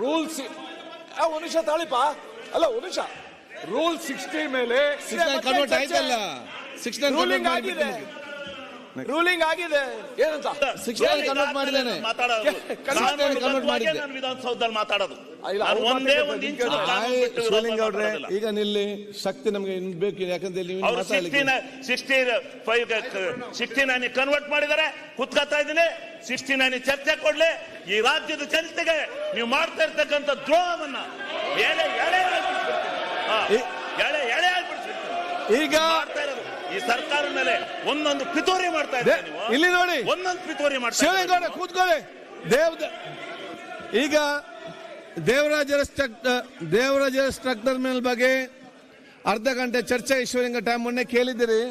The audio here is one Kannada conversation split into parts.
ರೂಲ್ಸ್ ಒಂದು ನಿಮಿಷ ತಾಳಿಪ ಅಲ್ಲ ಒಂದು ನಿಮಿಷ. ರೂಲ್ ಸಿಕ್ಸ್ಟಿ ಮೇಲೆ ಕನ್ವರ್ಟ್ ಆಯ್ತಲ್ಲ? ಸಿಕ್ಸ್ ನೈನ್ ರೂಲಿಂಗ್ ಆಗಿದೆ. ರೂಲಿಂಗ್ ಆಗಿದೆ. ಏನಂತ? ಸಿಕ್ಸ್ ನೈನ್ ಕನ್ವರ್ಟ್ ಮಾಡಿದೇನೆ ಮಾತಾಡೋದು. ಬದ್ಧವಾಗಿ ಮಾಡಿದ್ದೆ. ವಿಧಾನಸೌಧದಲ್ಲಿ ಮಾತಾಡೋದು. ಶಿವಲಿಂಗ ಅವ್ರೆ ಈಗ ನಿಲ್ಲಿ. ಶಕ್ತಿ ನಮ್ಗೆ ಇನ್ ಬೇಕು ಯಾಕಂದ್ರೆ ನೀವು sixty sixty five sixty nine convert ಮಾಡಿದ್ದಾರೆ ಕುತ್ಕೋತಾ ಇದ್ದೀನಿ. ಸಿಕ್ಸ್ಟಿ ನೈನ್ ಚರ್ಚೆ ಕೊಡ್ಲಿ. ಈ ರಾಜ್ಯದ ಜನತೆಗೆ ನೀವು ಮಾಡ್ತಾ ಇರ್ತಕ್ಕಂಥ ದ್ರೋಹವನ್ನ ಎಳೆ ಎಳೆ ಎಳೆ ಎಳೆ ಈಗ ಮಾಡ್ತಾ ಇರೋದು. ಈ ಸರ್ಕಾರ ಮೇಲೆ ಒಂದೊಂದು ಪಿತೋರಿ ಮಾಡ್ತಾ ಇದೆ ಇಲ್ಲಿ ನೋಡಿ. ಒಂದೊಂದು ಪಿತೂರಿ ಮಾಡ್ತಾ ಶಿವಲಿಂಗ ಇದ್ದಾರೆ ಅವ್ರೆ ಕೂತ್ಕೊಳ್ಳಿ. ದೇವ್ ಈಗ ದೇವರಾಜರ ದೇವರಾಜ ದೇವರಾಜರ ಸ್ಟ್ರಕ್ಟರ್ ಮೇಲೆ ಬಗ್ಗೆ ಅರ್ಧ ಗಂಟೆ ಚರ್ಚೆ ಈಶ್ವರಿಂಗ ಟೈಮ್ ಮೊನ್ನೆ ಕೇಳಿದ್ದೀರಿ.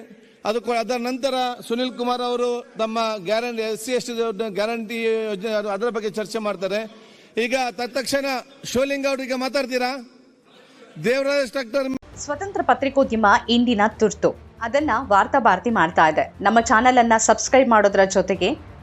ಅದು ಅದರ ನಂತರ ಸುನಿಲ್ ಕುಮಾರ್ ಅವರು ತಮ್ಮ guarantee, S C S T guarantee ಯೋಜನೆ ಅದು- ಅದರ ಬಗ್ಗೆ ಚರ್ಚೆ ಮಾಡ್ತಾರೆ. ಈಗ ತತ್ಕ್ಷಣ ಶಿವಲಿಂಗ ಅವರಿಗೆ ಮಾತಾಡ್ತೀರಾ? ದೇವರಾಜ ಸ್ಟ್ರಕ್ಟರ್ ಸ್ವತಂತ್ರ ಪತ್ರಿಕೋದ್ಯಮ ಇಂದಿನ ತುರ್ತು. ಅದನ್ನ ವಾರ್ತಾ ಭಾರತಿ ಮಾಡ್ತಾ ಇದೆ. ನಮ್ಮ ಚಾನೆಲ್ ಅನ್ನ ಸಬ್ಸ್ಕ್ರೈಬ್ ಮಾಡೋದ್ರ ಜೊತೆಗೆ